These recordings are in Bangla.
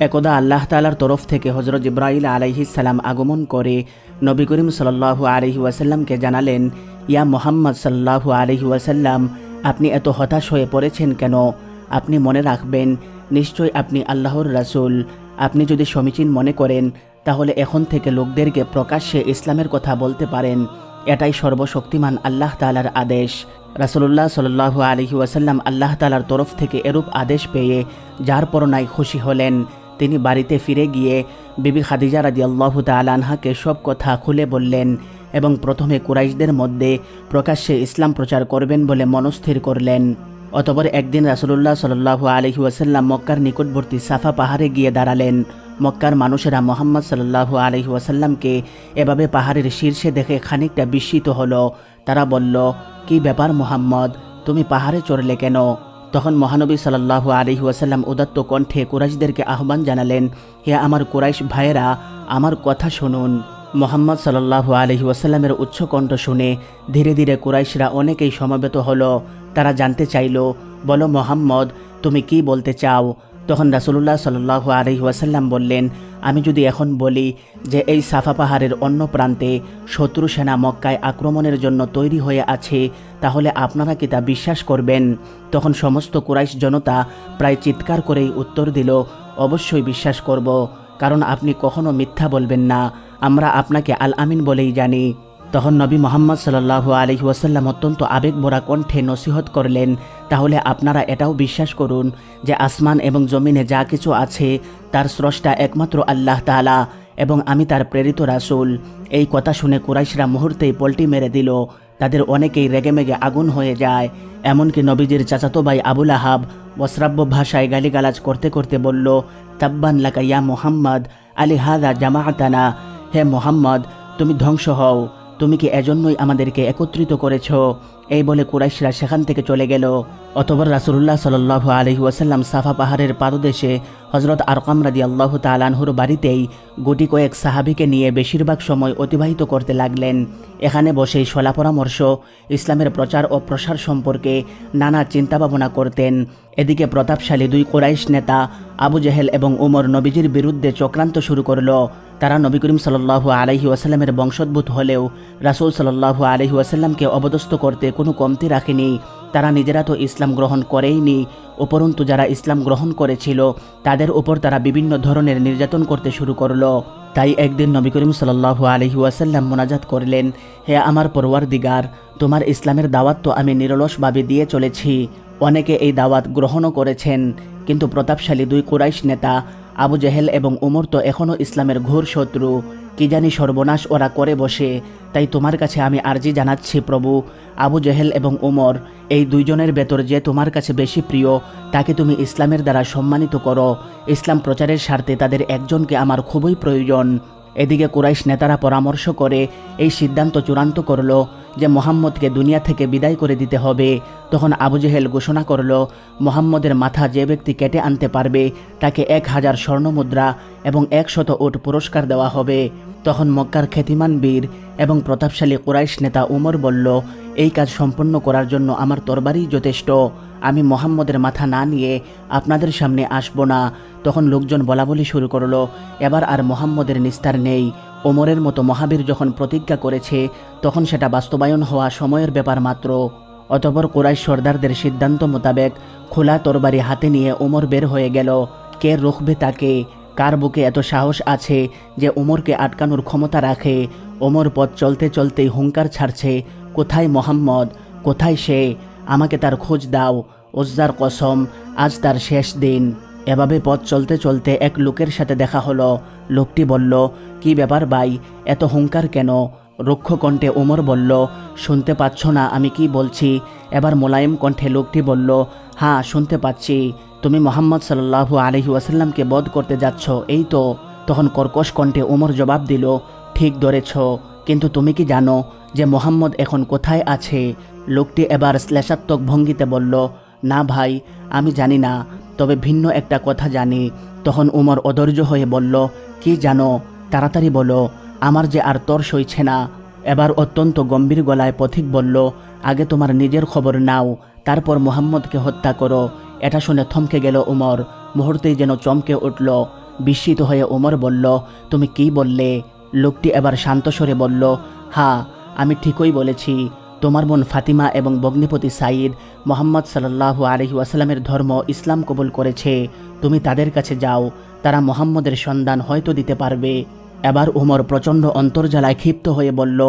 একদা আল্লাহ তালার তরফ থেকে হজরত ইব্রাহিল সালাম আগমন করে নবী করিম সাল্লাহু আলহি ওয়াসাল্লামকে জানালেন, ইয়া মোহাম্মদ সাল্লাহু আলহি ওয়াসাল্লাম, আপনি এত হতাশ হয়ে পড়েছেন কেন? আপনি মনে রাখবেন, নিশ্চয় আপনি আল্লাহর রাসূল। আপনি যদি সমীচীন মনে করেন, তাহলে এখন থেকে লোকদেরকে প্রকাশ্যে ইসলামের কথা বলতে পারেন। এটাই সর্বশক্তিমান আল্লাহ তালার আদেশ। রাসুল্লাহ সাল্লাহু আলহি ওয়াসাল্লাম আল্লাহ তালার তরফ থেকে এরূপ আদেশ পেয়ে যার পরনায় খুশি হলেন। তিনি বাড়িতে ফিরে গিয়ে বিবি খাদিজা রাজি আল্লাহ তালানহাকে সব কথা খুলে বললেন এবং প্রথমে কুরাইশদের মধ্যে প্রকাশ্যে ইসলাম প্রচার করবেন বলে মনস্থির করলেন। অতপর একদিন রাসুলুল্লাহ সাল্লাহু আলহি ওয়াসাল্লাম মক্কার নিকটবর্তী সাফা পাহাড়ে গিয়ে দাঁড়ালেন। মক্কার মানুষেরা মোহাম্মদ সাল্লাহু আলহি ওয়াসাল্লামকে এভাবে পাহাড়ের শীর্ষে দেখে খানিকটা বিস্মিত হলো। তারা বলল, কি ব্যাপার মোহাম্মদ? তুমি পাহাড়ে চড়লে কেন? তখন মহানবী সাল্লাহু আলি ওয়াসাল্লাম উদাত্ত কণ্ঠে কুরাইশদেরকে আহ্বান জানালেন, হে আমার কুরাইশ ভাইয়েরা, আমার কথা শুনুন। মোহাম্মদ সাল্লাহু আলহি ওয়াসাল্লামের উচ্চ কণ্ঠ শুনে ধীরে ধীরে কুরাইশরা অনেকেই সমবেত হলো। তারা জানতে চাইল, বলো মোহাম্মদ, তুমি কি বলতে চাও? তখন রাসুলুল্লাহ সাল্লাহু আলহি ওয়াসাল্লাম বললেন, আমি যদি এখন বলি যে এই সাফা পাহাড়ের অন্য প্রান্তে শত্রু সেনা মক্কায় আক্রমণের জন্য তৈরি হয়ে আছে, তাহলে আপনারা কি তা বিশ্বাস করবেন? তখন সমস্ত কুরাইশ জনতা প্রায় চিৎকার করেই উত্তর দিল, অবশ্যই বিশ্বাস করব, কারণ আপনি কখনো মিথ্যা বলবেন না। আমরা আপনাকে আল আমিন বলেই জানি। তখন নবী মোহাম্মদ সাল্লাহু আলহি ওয়াসাল্লাম অত্যন্ত আবেগ ভরা কণ্ঠে নসিহত করলেন, তাহলে আপনারা এটাও বিশ্বাস করুন যে আসমান এবং জমিনে যা কিছু আছে, তার স্রষ্টা একমাত্র আল্লাহ তালা এবং আমি তার প্রেরিত রাসুল। এই কথা শুনে কুরাইশরা মুহূর্তেই পল্টি মেরে দিল। তাদের অনেকেই রেগেমেগে আগুন হয়ে যায়। এমনকি নবীজির চাচাতো ভাই আবুল আহাব অশ্রাব্য ভাষায় গালিগালাজ করতে করতে বলল, তাব্বান লাকা ইয়া মোহাম্মদ, আলী হাদা জামাআতানা। হে মোহাম্মদ, তুমি ধ্বংস হও। তুমি কি এজন্যই আমাদেরকে একত্রিত করেছ? এই বলে কুরাইশরা সেখান থেকে চলে গেল। অতবর রাসুল্লাহ সাল্লাহ আলহি ওয়াসাল্লাম সাফা পাহাড়ের পাদদেশে হজরত আরকাম রাদি আল্লাহ তালানহুর বাড়িতেই গুটি কয়েক সাহাবিকে নিয়ে বেশিরভাগ সময় অতিবাহিত করতে লাগলেন। এখানে বসেই সলা পরামর্শ, ইসলামের প্রচার ও প্রসার সম্পর্কে নানা চিন্তাভাবনা করতেন। এদিকে প্রতাপশালী দুই কোরাইশ নেতা, আবু জেহেল এবং উমর নবীজির বিরুদ্ধে চক্রান্ত শুরু করল। তারা নবী করিম সাল্লাহু আলহি ওয়াসাল্লামের বংশোদ্ভূত হলেও রাসুল সাল্লাহু আলহি ওয়াসাল্লামকে অবদস্থ করতে কোনো কমতি রাখেনি। তারা নিজেরা তো ইসলাম গ্রহণ করেইনি। উপরন্তু যারা ইসলাম গ্রহণ করেছিল, তাদের উপর তারা বিভিন্ন ধরনের নির্যাতন করতে শুরু করল। তাই একদিন নবী করিম সাল্লাহু আলহি ওয়াসাল্লাম মোনাজাত করলেন, হে আমার পরওয়ার দিগার তোমার ইসলামের দাওয়াত তো আমি নিরলসভাবে দিয়ে চলেছি। অনেকে এই দাওয়াত গ্রহণও করেছেন। কিন্তু প্রতাপশালী দুই কুরাইশ নেতা, আবু জেহেল এবং উমর তো এখনও ইসলামের ঘোর শত্রু। কি জানি সর্বনাশ ওরা করে বসে। তাই তোমার কাছে আমি আর্জি জানাচ্ছি প্রভু, আবু জেহেল এবং উমর, এই দুইজনের ভেতর যে তোমার কাছে বেশি প্রিয়, তাকে তুমি ইসলামের দ্বারা সম্মানিত করো। ইসলাম প্রচারের স্বার্থে তাদের একজনকে আমার খুবই প্রয়োজন। এদিকে কুরাইশ নেতারা পরামর্শ করে এই সিদ্ধান্ত চূড়ান্ত করল। যে মোহাম্মদকে দুনিয়া থেকে বিদায় করে দিতে হবে। তখন আবু জেহেল ঘোষণা করল, মোহাম্মদের মাথা যে ব্যক্তি কেটে আনতে পারবে, তাকে এক হাজার স্বর্ণমুদ্রা এবং একশত ওট পুরস্কার দেওয়া হবে। তখন মক্কার খ্যাতিমান বীর এবং প্রতাপশালী কুরাইশ নেতা উমর বলল, এই কাজ সম্পন্ন করার জন্য আমার তরবারই যথেষ্ট। আমি মোহাম্মদের মাথা না নিয়ে আপনাদের সামনে আসব না। তখন লোকজন বলা বলি শুরু করল, এবার আর মোহাম্মদের নিস্তার নেই। ওমরের মতো মহাবীর যখন প্রতিজ্ঞা করেছে, তখন সেটা বাস্তবায়ন হওয়া সময়ের ব্যাপার মাত্র। অতপর কুরাইশ সর্দারদের সিদ্ধান্ত মোতাবেক খোলা তরবারি হাতে নিয়ে ওমর বের হয়ে গেল। কে রুখবে তাকে? কার বুকে এত সাহস আছে যে ওমরকে আটকানোর ক্ষমতা রাখে? ওমর পথ চলতে চলতেই হুঙ্কার ছাড়ছে, কোথায় মোহাম্মদ? কোথায় সে? আমাকে তার খোঁজ দাও। ওজ্জার কসম, আজ তার শেষ দিন। এভাবে পথ চলতে চলতে এক লোকের সাথে দেখা হলো। লোকটি বলল, কি ব্যাপার ভাই, এত হুঙ্কার কেন? রুক্ষ কণ্ঠে ওমর বলল, শুনতে পাচ্ছ না, আমি কি বলছি? এবার মোলায়েম কণ্ঠে লোকটি বলল হ্যাঁ শুনতে পাচ্ছি। তুমি মোহাম্মদ সাল্লাহু আলহি ওয়াসাল্লামকে বধ করতে যাচ্ছ, এই তো। তখন কর্কশ কণ্ঠে ওমর জবাব দিল, ঠিক ধরেছ, কিন্তু তুমি কি জানো যে মোহাম্মদ এখন কোথায় আছে? লোকটি এবার শ্লেষাত্মক ভঙ্গিতে বলল না ভাই, আমি জানি না। তবে ভিন্ন একটা কথা জানি। তখন উমর অধৈর্য হয়ে বলল, কি জানো? তাড়াতাড়ি বলো। আমার যে আর তর সইছে না। এবার অত্যন্ত গম্ভীর গলায় পথিক বলল, আগে তোমার নিজের খবর নাও। তারপর মোহাম্মদকে হত্যা করো। এটা শুনে থমকে গেল উমর। মুহূর্তেই যেন চমকে উঠল। বিস্মিত হয়ে উমর বলল, তুমি কি বললে? লোকটি এবার শান্ত স্বরে বলল হ্যাঁ আমি ঠিকই বলেছি। তোমার বোন ফাতিমা এবং বগ্নিপতি সাইদ মোহাম্মদ সাল্লাহ আলহি আসলামের ধর্ম ইসলাম কবুল করেছে। তুমি তাদের কাছে যাও, তারা মোহাম্মদের সন্ধান হয়তো দিতে পারবে। এবার উমর প্রচণ্ড অন্তর্জালায় ক্ষিপ্ত হয়ে বলল,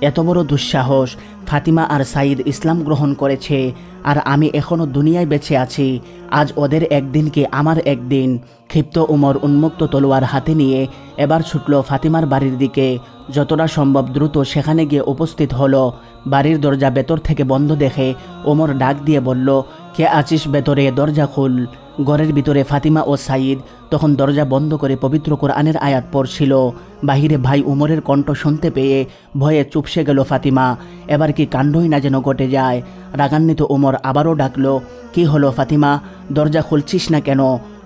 এত বড় দুঃসাহস। ফাতিমা আর সাইদ ইসলাম গ্রহণ করেছে আর আমি এখনও দুনিয়ায় বেঁচে আছি। আজ ওদের একদিনকে আমার একদিন? ক্ষিপ্ত উমর উন্মুক্ত তলোয়ার হাতে নিয়ে এবার ছুটল ফাতিমার বাড়ির দিকে। যতটা সম্ভব দ্রুত সেখানে গিয়ে উপস্থিত হলো। বাড়ির দরজা ভেতর থেকে বন্ধ দেখে ওমর ডাক দিয়ে বলল, কে আছিস ভেতরে? দরজা খুল। ঘরের ভিতরে ফাতিমা ও সাইদ তখন দরজা বন্ধ করে পবিত্র কোরআনের আয়াত পড়ছিল। বাহিরে ভাই উমরের কণ্ঠ শুনতে পেয়ে ভয়ে চুপসে গেল ফাতিমা। এবার কি কাণ্ডই না যেন ঘটে যায়। রাগান্বিত উমর আবারও ডাকলো, কি হলো ফাতিমা? দরজা খুলছিস না কেন?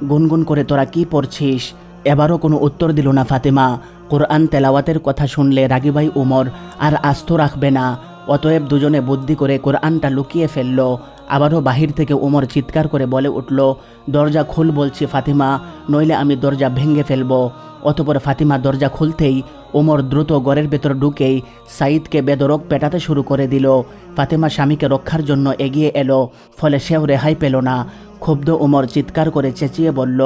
গুনগুন করে তোরা কি পড়ছিস? এবারও কোনো উত্তর দিল না ফাতিমা। কোরআন তেলাওয়াতের কথা শুনলে রাগিবাই উমর আর আস্ত রাখবে না। অতএব দুজনে বুদ্ধি করে কোরআনটা লুকিয়ে ফেলল। আবারও বাহির থেকে ওমর চিৎকার করে বলে উঠল, দরজা খুল, বলছি ফাতিমা, নইলে আমি দরজা ভেঙে ফেলব। অতপর ফাতিমা দরজা খুলতেই ওমর দ্রুত ঘরের ভেতর ঢুকেই সাইদকে বেদরক পেটাতে শুরু করে দিল। ফাতিমা স্বামীকে রক্ষার জন্য এগিয়ে এলো, ফলে সেও রেহাই পেল না। ক্ষুব্ধ ওমর চিৎকার করে চেঁচিয়ে বলল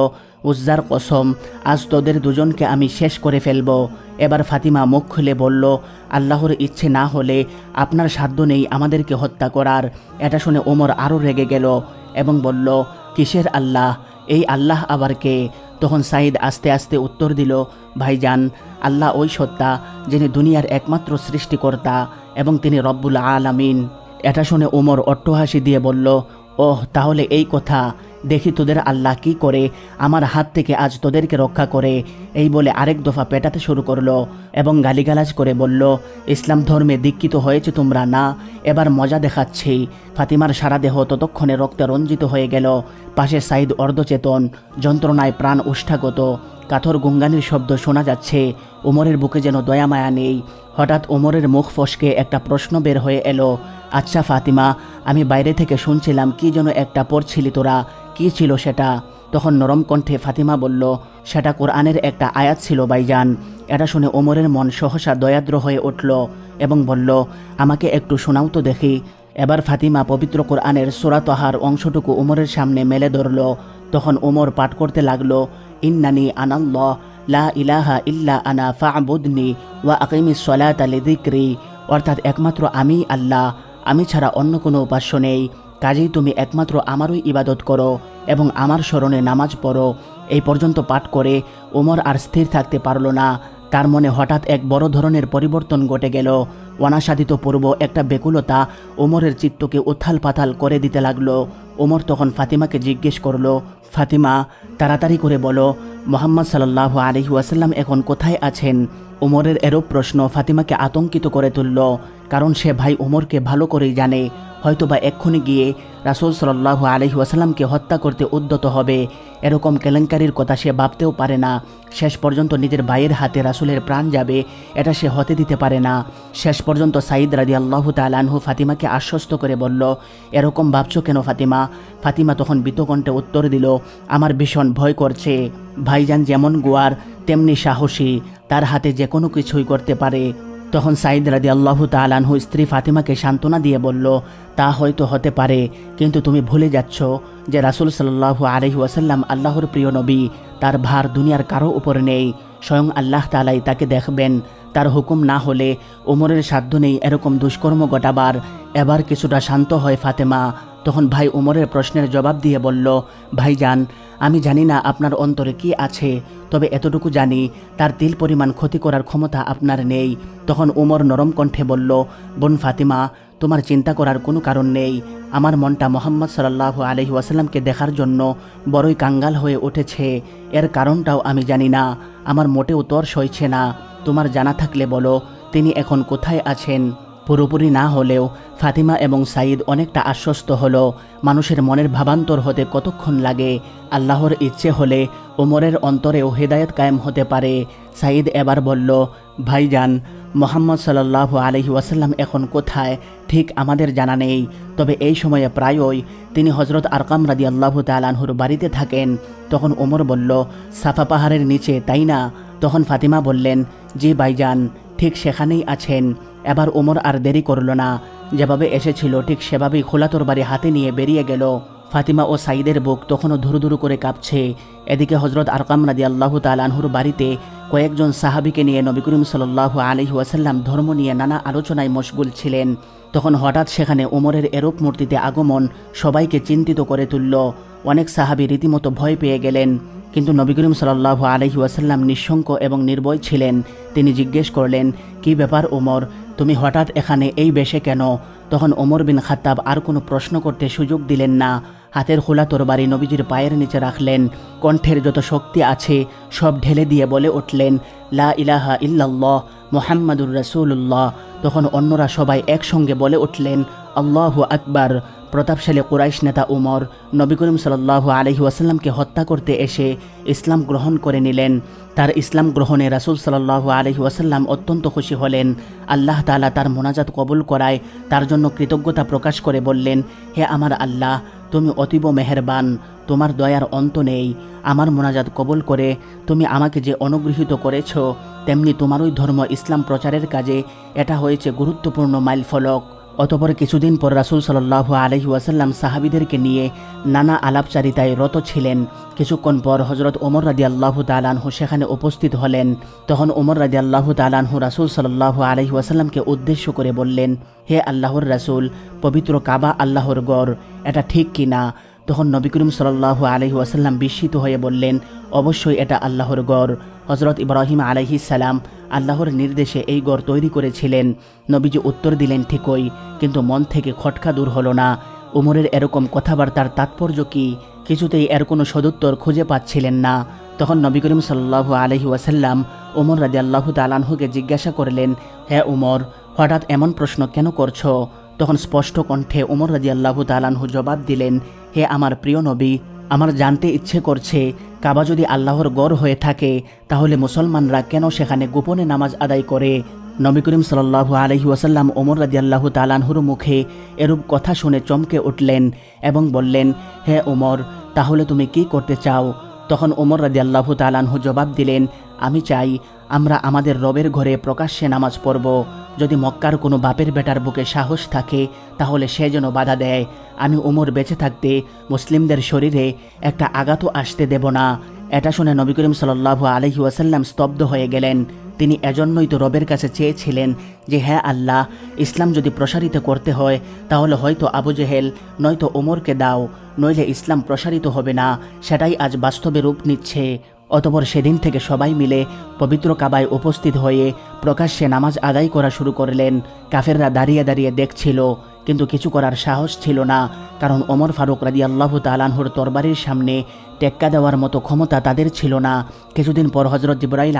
উজ্জার কসম, আজ তোদের দুজনকে আমি শেষ করে ফেলব। এবার ফাতিমা মুখ খুলে বলল, আল্লাহর ইচ্ছে না হলে আপনার সাধ্য নেই আমাদেরকে হত্যা করার। এটা শুনে ওমর আরও রেগে গেল এবং বলল, কিসের আল্লাহ? এই আল্লাহ আবার কে? তখন সাইদ আস্তে আস্তে উত্তর দিল, ভাইজান, আল্লাহ ওই সত্তা যিনি দুনিয়ার একমাত্র সৃষ্টিকর্তা এবং তিনি রব্বুল আলামিন। এটা শুনে ওমর অট্টহাসি দিয়ে বলল, ওহ, তাহলে এই কথা। দেখি তোদের আল্লাহ কি করে, আমার হাত থেকে আজ তোদেরকে রক্ষা করে। এই বলে আরেক দফা পেটাতে শুরু করল এবং গালিগালাজ করে বলল, ইসলাম ধর্মে দীক্ষিত হয়েছে তোমরা না, এবার মজা দেখাচ্ছি। ফাতিমার সারা দেহ ততক্ষণে রক্তে রঞ্জিত হয়ে গেল। পাশে সাইদ অর্ধচেতন, যন্ত্রণায় প্রাণ উষ্ঠাগত। কাথর গুঙ্গানির শব্দ শোনা যাচ্ছে, ওমরের বুকে যেন দয়া মায়া নেই। হঠাৎ ওমরের মুখ ফসকে একটা প্রশ্ন বের হয়ে এলো আচ্ছা ফাতিমা, আমি বাইরে থেকে শুনছিলাম কি যেন একটা পড়ছিলি তোরা কি ছিল সেটা? তখন নরম কণ্ঠে ফাতিমা বলল, সেটা কোরআনের একটা আয়াত ছিল বাইজান। এটা শুনে ওমরের মন সহসা দয়াদ্র হয়ে উঠল এবং বলল, আমাকে একটু শোনাও তো দেখি। এবার ফাতিমা পবিত্র কোরআনের সোরাতহার অংশটুকু ওমরের সামনে মেলে ধরল। তখন ওমর পাঠ করতে লাগল, ইন্নানি আনাল্লাহ, লা ইলাহা ইল্লা আনা ফা'বুদনি ওয়া আকিমিস আলি লিযিকরি। অর্থাৎ একমাত্র আমি আল্লাহ। আমি ছাড়া অন্য কোনো উপাস্য নেই। কাজেই তুমি একমাত্র আমারই ইবাদত করো এবং আমার স্মরণে নামাজ পড়ো। এই পর্যন্ত পাঠ করে ওমর আর স্থির থাকতে পারল না। তার মনে হঠাৎ এক বড় ধরনের পরিবর্তন ঘটে গেল। অনাসাদিত পূর্ব একটা বেকুলতা ওমরের চিত্তকে উথাল পাথাল করে দিতে লাগল। ওমর তখন ফাতিমাকে জিজ্ঞেস করল, ফাতিমা, তাড়াতাড়ি করে বলো, মোহাম্মদ সাল্লাহ আলহি ওয়াসাল্লাম এখন কোথায় আছেন? ওমরের এরূপ প্রশ্ন ফাতিমাকে আতঙ্কিত করে তুলল, কারণ সে ভাই ওমরকে ভালো করেই জানে। হয়তোবা এক্ষুনি গিয়ে রাসুল সাল্লাহ আলহি হত্যা করতে উদ্যত হবে। এরকম কেলেঙ্কারির কথা সে ভাবতেও পারে না। শেষ পর্যন্ত নিজের ভাইয়ের হাতে রাসুলের প্রাণ যাবে, এটা সে হতে দিতে পারে না। শেষ পর্যন্ত সাইদ রাদি আল্লাহ তালানহু ফাতিমাকে আশ্বস্ত করে বলল, এরকম ভাবছ কেন ফাতিমা? ফাতিমা তখন বিতকণ্ঠে উত্তর দিল, আমার ভীষণ ভয় করছে। ভাইজান যেমন গোয়ার, তেমনি সাহসী। তার হাতে যে কোনো কিছুই করতে পারে। তখন সাইদ রাদি আল্লাহ তালানহু স্ত্রী ফাতিমাকে সান্ত্বনা দিয়ে বলল, তা হয়তো হতে পারে, কিন্তু তুমি ভুলে যাচ্ছ যে রাসুল সাল্লাহ আলহি ওয়াসাল্লাম আল্লাহর প্রিয় নবী। তার ভার দুনিয়ার কারও উপর নেই। স্বয়ং আল্লাহ তালাই তাকে দেখবেন। তার হুকুম না হলে ওমরের সাধ্য নেই এরকম দুষ্কর্ম ঘটাবার। এবার কিছুটা শান্ত হয় ফাতেমা। তখন ভাই ওমরের প্রশ্নের জবাব দিয়ে বলল ভাইজান আমি জানি না আপনার অন্তরে কি আছে, তবে এতটুকু জানি, তার তিল পরিমাণ ক্ষতি করার ক্ষমতা আপনার নেই। তখন ওমর নরম কণ্ঠে বলল, বোন ফাতিমা তোমার চিন্তা করার কোনো কারণ নেই। আমার মনটা মোহাম্মদ সাল্লাহ আলহি ওয়াসাল্লামকে দেখার জন্য বড়ই কাঙ্গাল হয়ে উঠেছে। এর কারণটাও আমি জানি না। আমার মোটেও তর সইছে না। তোমার জানা থাকলে বলো, তিনি এখন কোথায় আছেন? পুরোপুরি না হলেও ফাতিমা এবং সাইদ অনেকটা আশ্বস্ত হলো। মানুষের মনের ভাবান্তর হতে কতক্ষণ লাগে? আল্লাহর ইচ্ছে হলে ওমরের অন্তরেও হেদায়েত কায়েম হতে পারে। সাইদ এবার বলল, ভাইজান মোহাম্মদ সাল্লাহ আলহি ওয়াসাল্লাম এখন কোথায়? ঠিক আমাদের জানা নেই। তবে এই সময়ে প্রায়ই তিনি হজরত আরকাম রাদি আল্লাহ তালানহুর বাড়িতে থাকেন। তখন ওমর বলল, সাফা পাহাড়ের নিচে, তাই না? তখন ফাতিমা বললেন, জি ভাইজান, ঠিক সেখানেই আছেন। এবার ওমর আর দেরি করল না। যেভাবে এসেছিল, ঠিক সেভাবেই খোলা বাড়ি হাতে নিয়ে বেরিয়ে গেল। ফাতিমা ও সাইদের বুক তখনও ধুরু ধুরু করে কাঁপছে। এদিকে হজরত আরকাম রাদি আল্লাহ তালানহুর বাড়িতে কয়েকজন সাহাবিকে নিয়ে নবী করিম সাল্লাহ আলহি ওয়াসাল্লাম ধর্ম নিয়ে নানা আলোচনায় মশগুল ছিলেন। তখন হঠাৎ সেখানে ওমরের এরূপ মূর্তিতে আগমন সবাইকে চিন্তিত করে তুলল। অনেক সাহাবি রীতিমতো ভয় পেয়ে গেলেন। কিন্তু নবী করিম সাল্লাহ আলহি ওয়াসাল্লাম নিঃশঙ্ক এবং নির্ভয় ছিলেন। তিনি জিজ্ঞেস করলেন, কি ব্যাপার ওমর? তুমি হঠাৎ এখানে এই বেশে কেন? তখন ওমর বিন খাত্তাব আর কোনো প্রশ্ন করতে সুযোগ দিলেন না। হাতের খোলা তরবারি নবীজির পায়ের নিচে রাখলেন। কণ্ঠের যত শক্তি আছে, সব ঢেলে দিয়ে বলে উঠলেন, লা ইলাহা ইল্লাল্লাহ, মোহাম্মদুর রসুল্লাহ তখন অন্যরা সবাই একসঙ্গে বলে উঠলেন, আল্লাহু আকবার। প্রতাপশালী কুরাইশ নেতা উমর নবী করিম সাল্লাহ আলহি ওয়াসাল্লামকে হত্যা করতে এসে ইসলাম গ্রহণ করে নিলেন। তার ইসলাম গ্রহণে রাসুল সাল্লাহ আলহি ওয়াসাল্লাম অত্যন্ত খুশি হলেন। আল্লাহ তালা তার মোনাজাত কবুল করায় তার জন্য কৃতজ্ঞতা প্রকাশ করে বললেন, হে আমার আল্লাহ তুমি অতীব মেহেরবান, তোমার দয়ার অন্ত নেই। আমার মোনাজাত কবল করে তুমি আমাকে যে অনুগৃহীত করেছ, তেমনি তোমারই ধর্ম ইসলাম প্রচারের কাজে এটা হয়েছে গুরুত্বপূর্ণ মাইলফলক। অতপর কিছুদিন পর রাসুল সাল্লাহ আলহি ওয়াসাল্লাম সাহাবিদেরকে নিয়ে নানা আলাপচারিতায় রত ছিলেন। কিছুক্ষণ পর হজরত ওমর রাজি আল্লাহ তালানহু সেখানে উপস্থিত হলেন। তখন ওমর রাজি আল্লাহ তালানহু রাসুল সাল্লাহ আলহি ওয়াসাল্লামকে উদ্দেশ্য করে বললেন, হে আল্লাহর রাসুল, পবিত্র কাবা আল্লাহর গড়, এটা ঠিক কি না? তখন নবী করিম সাল্লাহ আলহি ওয়াসাল্লাম বিস্মিত হয়ে বললেন, অবশ্যই এটা আল্লাহর গড়। হজরত ইব্রাহিম আলহি সালাম আল্লাহর নির্দেশে এই গড় তৈরি করেছিলেন। নবীজি উত্তর দিলেন, ঠিকই, কিন্তু মন থেকে খটকা দূর হলো না। উমরের এরকম কথাবার্তার তাৎপর্য কি? কিছুতেই এর কোনো সদুত্তর খুঁজে পাচ্ছিলেন না। তখন নবী করিম সাল্লাহ আলহি ওয়াসাল্লাম উমর রাজি আল্লাহ তালানহুকে জিজ্ঞাসা করলেন হ্যাঁ উমর, হঠাৎ এমন প্রশ্ন কেন করছ? তখন স্পষ্ট কণ্ঠে উমর রাজি আল্লাহ তালানহু জবাব দিলেন, হে আমার প্রিয় নবী, আমার জানতে ইচ্ছে করছে, কাবা যদি আল্লাহর গড় হয়ে থাকে, তাহলে মুসলমানরা কেন সেখানে গোপনে নামাজ আদায় করে? নবী করিম সাল্লাহ আলহি ওয়াসাল্লাম ওমর রাজি আল্লাহ তালানহুর মুখে এরূপ কথা শুনে চমকে উঠলেন এবং বললেন, হে ওমর, তাহলে তুমি কি করতে চাও? তখন ওমর রাজি আল্লাহ তালানহু জবাব দিলেন আমি চাই আমরা আমাদের রবের ঘরে প্রকাশ্যে নামাজ পড়ব। যদি মক্কার কোনো বাপের বেটার বুকে সাহস থাকে, তাহলে সে যেন বাধা দেয়। আমি উমর বেঁচে থাকতে মুসলিমদের শরীরে একটা আঘাতও আসতে দেব না। এটা শুনে নবী করিম সাল্লাহ আলহি ওয়াসাল্লাম স্তব্ধ হয়ে গেলেন। তিনি এজন্যই তো রবের কাছে চেয়েছিলেন যে হ্যাঁ আল্লাহ, ইসলাম যদি প্রসারিত করতে হয়, তাহলে হয়তো আবু জেহেল, নয়তো ওমরকে দাও। নইলে ইসলাম প্রসারিত হবে না। সেটাই আজ বাস্তবে রূপ নিচ্ছে। অতপর সেদিন থেকে সবাই মিলে পবিত্র কাবায় উপস্থিত হয়ে প্রকাশ্যে নামাজ আদায় করা শুরু করলেন। কাফেররা দাঁড়িয়ে দাঁড়িয়ে দেখছিল কিন্তু কিছু করার সাহস ছিল না, কারণ ওমর ফারুক রাজি আল্লাহ তালানহুর তরবারির সামনে টেক্কা দেওয়ার মতো ক্ষমতা তাদের ছিল না। কিছুদিন পর হজরত জিব্রাইল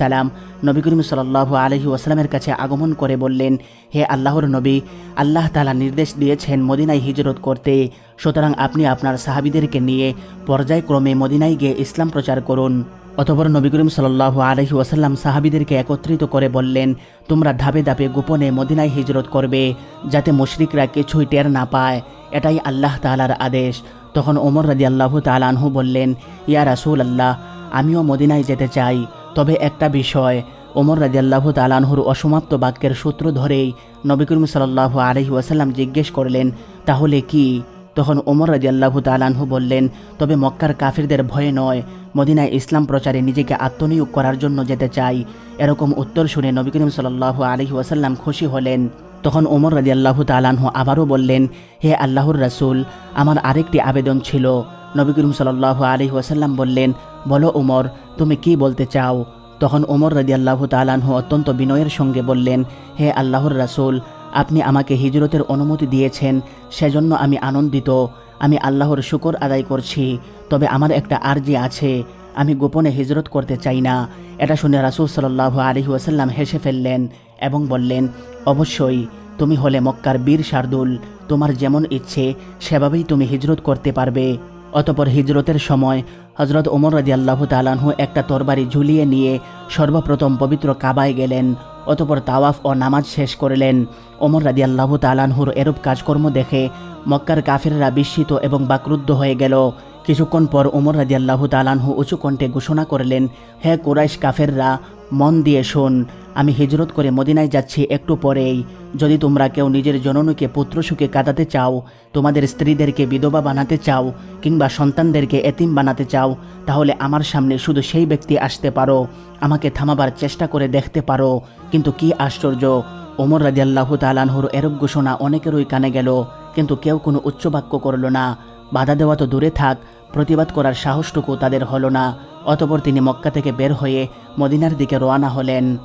সালাম নবী করিম সাল্লাহ আলহি ওয়াসালামের কাছে আগমন করে বললেন, হে আল্লাহর নবী, আল্লাহ তালা নির্দেশ দিয়েছেন মদিনায় হিজরত করতে। সুতরাং আপনি আপনার সাহাবিদেরকে নিয়ে পর্যায়ক্রমে মদিনায় গিয়ে ইসলাম প্রচার করুন। অতপর নবী করিম সাল্লাহ আলহি ওয়াসাল্লাম সাহাবিদেরকে একত্রিত করে বললেন, তোমরা ধাপে ধাপে গোপনে মদিনায় হিজরত করবে, যাতে মুশরিকরা কিছুই টের না পায়। এটাই আল্লাহ তালার আদেশ। তখন ওমর রাজি আল্লাহ তালানহু বললেন, ইয়া রাসুল আল্লাহ আমিও মদিনায় যেতে চাই। তবে একটা বিষয়, ওমর রাজি আল্লাহ তালানহুর অসমাপ্ত বাক্যের সূত্র ধরেই নবী করিম সাল্লাহ আলহি ওয়াসাল্লাম জিজ্ঞেস করলেন, তাহলে কি? তখন ওমর রাজি আল্লাহ তালানহু বললেন, তবে মক্কার কাফিরদের ভয়ে নয়। মদিনায় ইসলাম প্রচারে নিজেকে আত্মনিয়োগ করার জন্য যেতে চাই। এরকম উত্তর শুনে নবী করিম সাল্লাহ আলহি ওয়াসাল্লাম খুশি হলেন। তখন ওমর রাজি আল্লাহ তালানহু আবারও বললেন, হে আল্লাহর রাসুল, আমার আরেকটি আবেদন ছিল। নবী করিম সাল্লাহ আলহি ওয়াসাল্লাম বললেন, বলো ওমর, তুমি কি বলতে চাও? তখন ওমর রাজি আল্লাহ তালানহু অত্যন্ত বিনয়ের সঙ্গে বললেন, হে আল্লাহর রাসুল আপনি আমাকে হিজরতের অনুমতি দিয়েছেন, সেজন্য আমি আনন্দিত। আমি আল্লাহর শুকর আদায় করছি, তবে আমার একটা আর্জি আছে। আমি গোপনে হিজরত করতে চাই না। এটা শুনে রাসুল সাল্লাহ আলহি ওয়াসাল্লাম হেসে ফেললেন এবং বললেন, অবশ্যই, তুমি হলে মক্কার বীর শার্দুল। তোমার যেমন ইচ্ছে, সেভাবেই তুমি হিজরত করতে পারবে। অতপর হিজরতের সময় হজরত ওমর রাজি আল্লাহ তালানহু একটা তরবারি ঝুলিয়ে নিয়ে সর্বপ্রথম পবিত্র কাবায় গেলেন, অতপর তাওয়াফ ও নামাজ শেষ করলেন। ওমর রাজি আল্লাহ তালানহুর এরূপ কাজকর্ম দেখে মক্কার কাফেররা বিস্মিত এবং বাকরুদ্ধ হয়ে গেল। কিছুক্ষণ পর ওমর রাজি আল্লাহ তালানহু উঁচু কণ্ঠে ঘোষণা করলেন, হে কুরাইশ কাফেররা, মন দিয়ে শোন। আমি হিজরত করে মদিনায় যাচ্ছি একটু পরেই। যদি তোমরা কেউ নিজের জননীকে, পুত্রসুখে কাটাতে চাও, তোমাদের স্ত্রীদেরকে বিধবা বানাতে চাও, কিংবা সন্তানদেরকে এতিম বানাতে চাও, তাহলে আমার সামনে শুধু সেই ব্যক্তি আসতে পারো। আমাকে থামাবার চেষ্টা করে দেখতে পারো। কিন্তু কি আশ্চর্য, ওমর রাজি আল্লাহ তালানহুর এরব ঘোষণা অনেকেরই কানে গেল, কিন্তু কেউ কোনো উচ্চবাক্য করল না। বাধা দেওয়া তো দূরে থাক, প্রতিবাদ করার সাহসটুকু তাদের হলো না। অতপর তিনি মক্কা থেকে বের হয়ে মদিনার দিকে রওয়ানা হলেন।